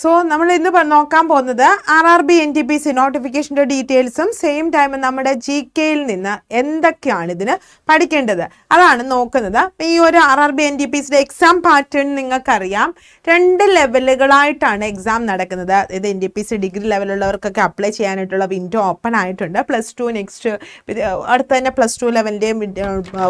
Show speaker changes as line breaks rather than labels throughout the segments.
So നമ്മൾ ഇന്ന് നോക്കാൻ പോകുന്നത് R R B N T P C നോട്ടിഫിക്കേഷന്റെ ഡീറ്റെയിൽസും സെയിം ടൈം നമ്മുടെ ജി കെയിൽ നിന്ന് എന്തൊക്കെയാണ് ഇതിന് പഠിക്കേണ്ടത്? അതാണ് നോക്കുന്നത്. ഈ ഒരു R R B N T P സിയുടെ എക്സാം പാറ്റേൺ നിങ്ങൾക്കറിയാം. രണ്ട് ലെവലുകളായിട്ടാണ് എക്സാം നടക്കുന്നത്. ഇത് N T P C degree ലെവലുള്ളവർക്കൊക്കെ apply ചെയ്യാനായിട്ടുള്ള വിൻഡോ ഓപ്പൺ ആയിട്ടുണ്ട്. പ്ലസ് ടു നെക്സ്റ്റ് അടുത്ത തന്നെ പ്ലസ് ടു ലെവലിന്റെയും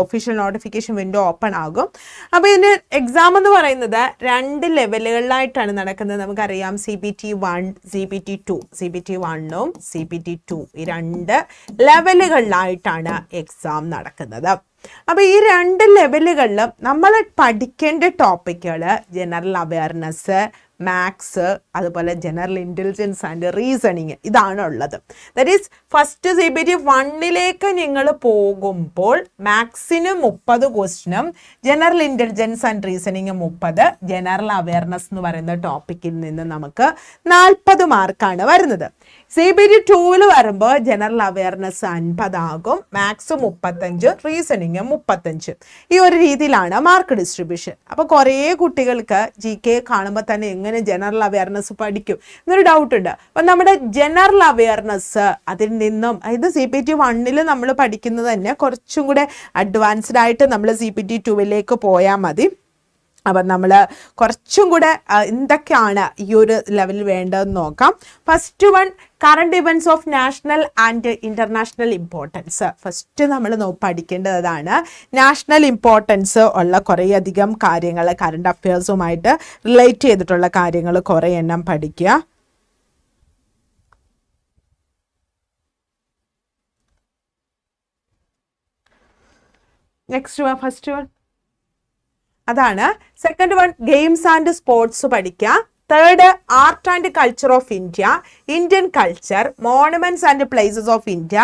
ഒഫീഷ്യൽ നോട്ടിഫിക്കേഷൻ വിൻഡോ ഓപ്പൺ ആകും. അപ്പോൾ ഇതിന് എക്സാം എന്ന് പറയുന്നത് രണ്ട് ലെവലുകളിലായിട്ടാണ് നടക്കുന്നത്. നമുക്കറിയാം C B T one C B T two C B T വണ്ണും സി ബി ടി ടു ഈ രണ്ട് ലെവലുകളിലായിട്ടാണ് എക്സാം നടക്കുന്നത്. അപ്പോൾ ഈ രണ്ട് ലെവലുകളിലും നമ്മൾ പഠിക്കേണ്ട ടോപ്പിക്കുകൾ ജനറൽ അവയർനെസ് മാത്സ് അതുപോലെ ജനറൽ ഇന്റലിജൻസ് ആൻഡ് റീസണിങ് ഇതാണ് ഉള്ളത് that is first C B T വണ്ണിലേക്ക് നിങ്ങൾ പോകുമ്പോൾ മാത്സിന് മുപ്പത് ക്വസ്റ്റിനും ജനറൽ ഇന്റലിജൻസ് ആൻഡ് റീസണിങ് മുപ്പത് ജനറൽ അവയർനെസ് എന്ന് പറയുന്ന ടോപ്പിക്കിൽ നിന്ന് നമുക്ക് നാൽപ്പത് മാർക്കാണ് വരുന്നത്. സി ബി ടി ടൂവിൽ വരുമ്പോൾ ജനറൽ അവയർനെസ് അൻപതാകും മാത്സ് മുപ്പത്തഞ്ച് റീസണിങ് മുപ്പത്തഞ്ച്. ഈ ഒരു രീതിയിലാണ് മാർക്ക് ഡിസ്ട്രിബ്യൂഷൻ. അപ്പോൾ കുറേ കുട്ടികൾക്ക് ജി കെ കാണുമ്പോൾ തന്നെ എങ്ങനെ ജനറൽ അവയർനെസ് പഠിക്കും എന്നൊരു ഡൗട്ടുണ്ട് അപ്പം നമ്മുടെ ജനറൽ അവയർനെസ് അതിൽ നിന്നും അതായത് സി പി ടി വണ്ണിൽ നമ്മൾ പഠിക്കുന്നത് തന്നെ കുറച്ചും കൂടെ അഡ്വാൻസ്ഡ് ആയിട്ട് നമ്മൾ സി പി ടി ടുവിലേക്ക് പോയാൽ മതി. അപ്പം നമ്മൾ കുറച്ചും കൂടെ എന്തൊക്കെയാണ് ഈ ഒരു ലെവലിൽ വേണ്ടതെന്ന് നോക്കാം. First one current events of national and international importance first നമ്മൾ പഠിക്കേണ്ടതാണ് നാഷണൽ ഇമ്പോർട്ടൻസ് ഉള്ള കുറേയധികം കാര്യങ്ങൾ കറണ്ട് അഫയേഴ്സുമായിട്ട് റിലേറ്റ് ചെയ്തിട്ടുള്ള കാര്യങ്ങൾ കുറേ എണ്ണം പഠിക്കുക. നെക്സ്റ്റ് വൺ ഫസ്റ്റ് വൺ അതാണ് second one games and sports പഠിക്കുക third art and culture of India Indian culture monuments and places of India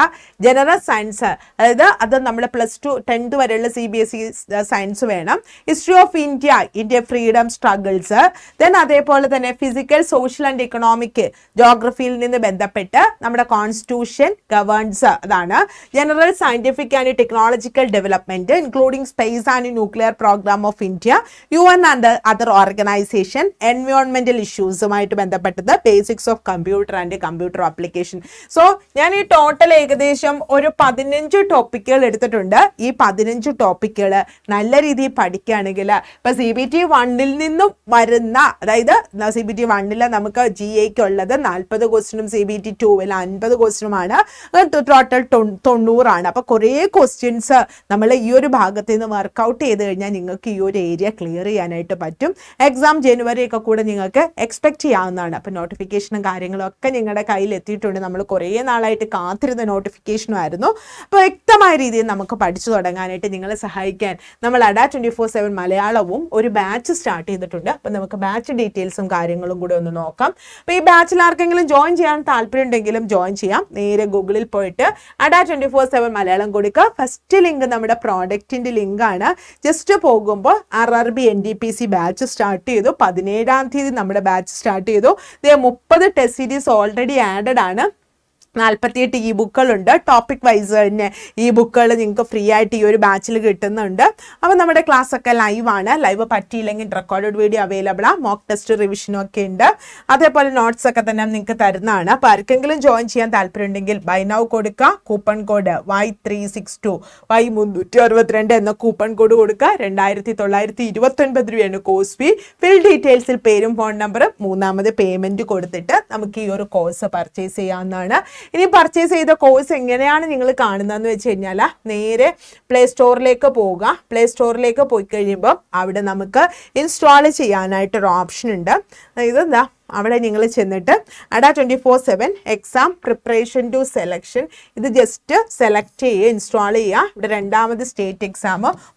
general science അതായത് അത് നമ്മൾ പ്ലസ് ടു ടെൻത്ത് വരെയുള്ള C B S E science വേണം. History of India India freedom struggles then അതേപോലെ തന്നെ physical social and economic ജോഗ്രഫിയിൽ നിന്ന് ബന്ധപ്പെട്ട് നമ്മുടെ കോൺസ്റ്റിറ്റ്യൂഷൻ ഗവേൺസ് അതാണ്. General scientific and technological development including space and nuclear programme of India U N and other organisation എൻവയോൺമെന്റൽ ഇഷ്യൂസുമായിട്ട് ബന്ധപ്പെട്ടത് basics of computer and computer application so ഞാൻ ഈ ടോട്ടൽ ഏകദേശം ഒരു പതിനഞ്ച് ടോപ്പിക്കുകൾ എടുത്തിട്ടുണ്ട്. ഈ പതിനഞ്ച് ടോപ്പിക്കുകൾ നല്ല രീതിയിൽ പഠിക്കുകയാണെങ്കിൽ ഇപ്പം സി ബി ടി വണ്ണിൽ നിന്നും വരുന്ന അതായത് സി ബി ടി വണ്ണിൽ നമുക്ക് ജി എക്ക് ഉള്ളത് നാൽപ്പത് ക്വസ്റ്റിനും സി ബി ടി ടൂവിൽ അൻപത് ക്വസ്റ്റിനുമാണ് ടോട്ടൽ തൊണ്ണൂറാണ്. അപ്പോൾ കുറേ ക്വസ്റ്റ്യൻസ് നമ്മൾ ഈ ഒരു ഭാഗത്ത് നിന്ന് വർക്കൗട്ട് ചെയ്ത് കഴിഞ്ഞാൽ നിങ്ങൾക്ക് ഈ ഒരു ഏരിയ ക്ലിയർ ചെയ്യാനായിട്ട് പറ്റും. എക്സാം ജനുവരി ഒക്കെ കൂടെ നിങ്ങൾക്ക് എക്സ്പെക്ട് ചെയ്യാവുന്നതാണ്. അപ്പോൾ നോട്ടിഫിക്കേഷനും കാര്യങ്ങളും ഒക്കെ നിങ്ങളുടെ കയ്യിൽ എത്തിയിട്ടുണ്ട്. നമ്മൾ കുറേ നാളായിട്ട് കാത്തിരുന്ന നോട്ടിഫിക്കേഷനും ആയിരുന്നു. അപ്പോൾ വ്യക്തമായ രീതിയിൽ നമുക്ക് പഠിച്ചു തുടങ്ങാനായിട്ട് നിങ്ങളെ സഹായിക്കാൻ നമ്മൾ അഡാ ട്വന്റി ഫോർ സെവൻ മലയാളവും ഒരു ബാച്ച് സ്റ്റാർട്ട് ചെയ്തിട്ടുണ്ട്. അപ്പോൾ നമുക്ക് ബാച്ച് ഡീറ്റെയിൽസും കാര്യങ്ങളും കൂടെ ഒന്ന് നോക്കാം. അപ്പോൾ ഈ ബാച്ചിൽ ആർക്കെങ്കിലും ജോയിൻ ചെയ്യാൻ താല്പര്യം ഉണ്ടെങ്കിലും ജോയിൻ ചെയ്യാം. നേരെ ഗൂഗിളിൽ പോയിട്ട് Adda twenty four seven Malayalam കൊടുക്കുക. ഫസ്റ്റ് ലിങ്ക് നമ്മുടെ പ്രോഡക്റ്റിന്റെ ലിങ്കാണ് ജസ്റ്റ് പോകുമ്പോൾ R R B N D P C batch start ചെയ്തു. പതിനേഴാം തീയതി നമ്മുടെ ബാച്ച് സ്റ്റാർട്ട് ചെയ്തു. ദേ മുപ്പത് ടെസ്റ്റ് സീരീസ് ഓൾറെഡി ആഡഡ് ആണ്. നാൽപ്പത്തിയെട്ട് ഇ ബുക്കുകളുണ്ട്. ടോപ്പിക് വൈസ് തന്നെ ഈ ബുക്കുകൾ നിങ്ങൾക്ക് ഫ്രീ ആയിട്ട് ഈ ഒരു ബാച്ചിൽ കിട്ടുന്നുണ്ട്. അപ്പോൾ നമ്മുടെ ക്ലാസ് ഒക്കെ ലൈവാണ് ലൈവ് പറ്റിയില്ലെങ്കിൽ റെക്കോർഡഡ് വീഡിയോ അവൈലബിൾ ആണ് മോക്ക് ടെസ്റ്റ് റിവിഷനും ഒക്കെ ഉണ്ട്. അതേപോലെ നോട്ട്സ് ഒക്കെ തന്നെ നിങ്ങൾക്ക് തരുന്നതാണ്. അപ്പോൾ ആർക്കെങ്കിലും ജോയിൻ ചെയ്യാൻ താല്പര്യമുണ്ടെങ്കിൽ ബൈ നൗ കൊടുക്കുക coupon code Y three six two Y മുന്നൂറ്റി അറുപത്തിരണ്ട് എന്ന കൂപ്പൺ കോഡ് കൊടുക്കുക രണ്ടായിരത്തി തൊള്ളായിരത്തി ഇരുപത്തൊൻപത് രൂപയാണ് കോഴ്സ് ഫീ ഫിൽ ഡീറ്റെയിൽസിൽ പേരും ഫോൺ നമ്പറും മൂന്നാമത് പേയ്മെന്റ് കൊടുത്തിട്ട് നമുക്ക് ഈ ഒരു കോഴ്സ് പർച്ചേസ് ചെയ്യാവുന്നതാണ്. ഇനി പർച്ചേസ് ചെയ്ത കോഴ്സ് എങ്ങനെയാണ് നിങ്ങൾ കാണുന്നതെന്ന് വെച്ച് കഴിഞ്ഞാൽ നേരെ പ്ലേ സ്റ്റോറിലേക്ക് പോവുക. പ്ലേ സ്റ്റോറിലേക്ക് പോയി കഴിയുമ്പോൾ അവിടെ നമുക്ക് ഇൻസ്റ്റാൾ ചെയ്യാനായിട്ടൊരു ഓപ്ഷൻ ഉണ്ട്. എന്താ? അവിടെ നിങ്ങൾ ചെന്നിട്ട് Adda twenty four seven exam preparation to selection ഇത് ജസ്റ്റ് സെലക്ട് ചെയ്യുക ഇൻസ്റ്റാൾ ചെയ്യുക. ഇവിടെ രണ്ടാമത് സ്റ്റേറ്റ് എക്സാം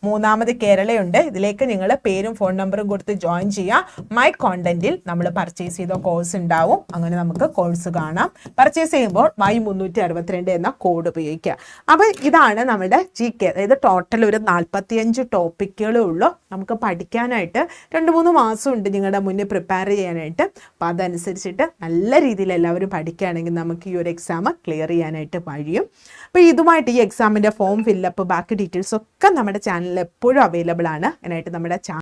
മൂന്നാമത് കേരളയുണ്ട്. ഇതിലേക്ക് നിങ്ങൾ പേരും ഫോൺ നമ്പറും കൊടുത്ത് ജോയിൻ ചെയ്യുക. മൈ കോണ്ടന്റിൽ നമ്മൾ പർച്ചേസ് ചെയ്ത കോഴ്സ് ഉണ്ടാവും. അങ്ങനെ നമുക്ക് കോഴ്സ് കാണാം. പർച്ചേസ് ചെയ്യുമ്പോൾ വൈ മുന്നൂറ്റി അറുപത്തിരണ്ട് എന്ന കോഡ് ഉപയോഗിക്കുക. അപ്പോൾ ഇതാണ് നമ്മുടെ ജി കെ അതായത് ടോട്ടൽ ഒരു നാൽപ്പത്തിയഞ്ച് ടോപ്പിക്കുകളേ ഉള്ളൂ. നമുക്ക് പഠിക്കാനായിട്ട് രണ്ട് മൂന്ന് മാസം ഉണ്ട് നിങ്ങളുടെ മുന്നിൽ പ്രിപ്പയർ ചെയ്യാനായിട്ട്. അപ്പോൾ അതനുസരിച്ചിട്ട് നല്ല രീതിയിൽ എല്ലാവരും പഠിക്കുകയാണെങ്കിൽ നമുക്ക് ഈ ഒരു എക്സാം ക്ലിയർ ചെയ്യാനായിട്ട് കഴിയും. അപ്പോൾ ഇതുമായിട്ട് ഈ എക്സാമിന്റെ ഫോം ഫില്ലപ്പ് ബാക്കി ഡീറ്റെയിൽസ് ഒക്കെ നമ്മുടെ ചാനലിൽ എപ്പോഴും അവൈലബിൾ ആണ്. അതിനായിട്ട് നമ്മുടെ